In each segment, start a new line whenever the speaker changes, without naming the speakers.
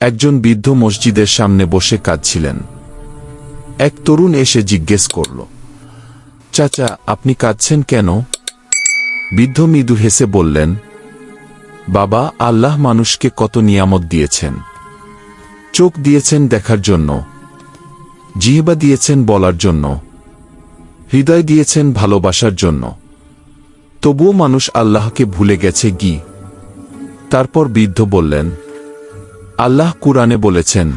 একজন বৃদ্ধ মসজিদের সামনে বসে কাঁদছিলেন। এক তরুণ এসে জিজ্ঞেস করল, চাচা, আপনি কাঁদছেন কেন? বৃদ্ধ মৃদু হেসে বললেন, বাবা, আল্লাহ মানুষকে কত নিয়ামত দিয়েছেন। চোখ দিয়েছেন দেখার জন্য, জিহবা দিয়েছেন বলার জন্য, হৃদয় দিয়েছেন ভালোবাসার জন্য। তবুও মানুষ আল্লাহকে ভুলে গেছে গি তারপর বৃদ্ধ বললেন আল্লাহ কুরআনে বলেছেন,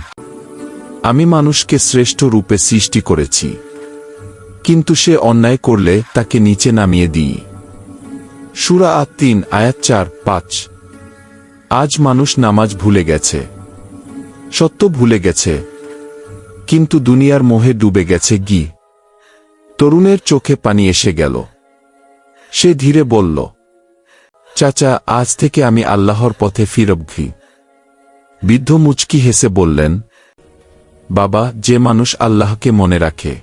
আমি মানুষকে শ্রেষ্ঠ রূপে সৃষ্টি করেছি, কিন্তু সে অন্যায় করলে তাকে নিচে নামিয়ে দিই। সুরা আট তিন আয়াত চার, পাঁচ। আজ মানুষ নামাজ ভুলে গেছে। সত্য ভুলে গেছে। কিন্তু দুনিয়ার মোহে ডুবে গেছে গি। তরুণের চোখে পানি এসে গেল। সে ধীরে বলল, চাচা, আজ থেকে আমি আল্লাহর পথে ফিরবঘি বৃদ্ধ মুচকি হেসে বললেন, বাবা, যে মানুষ আল্লাহকে মনে রাখে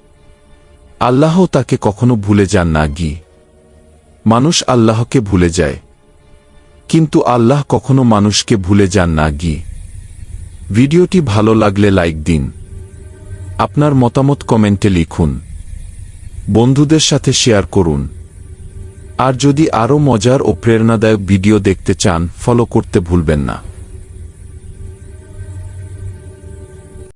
আল্লাহ তাকে কখনো ভুলে যান না গি। মানুষ আল্লাহকে ভুলে যায়, কিন্তু আল্লাহ কখনো মানুষকে ভুলে যান না গি। ভিডিওটি ভালো লাগলে লাইক দিন। আপনার মতামত কমেন্টে লিখুন। বন্ধুদের সাথে শেয়ার করুন। আর যদি আরও মজার ও প্রেরণাদায়ক ভিডিও দেখতে চান, ফলো করতে ভুলবেন না।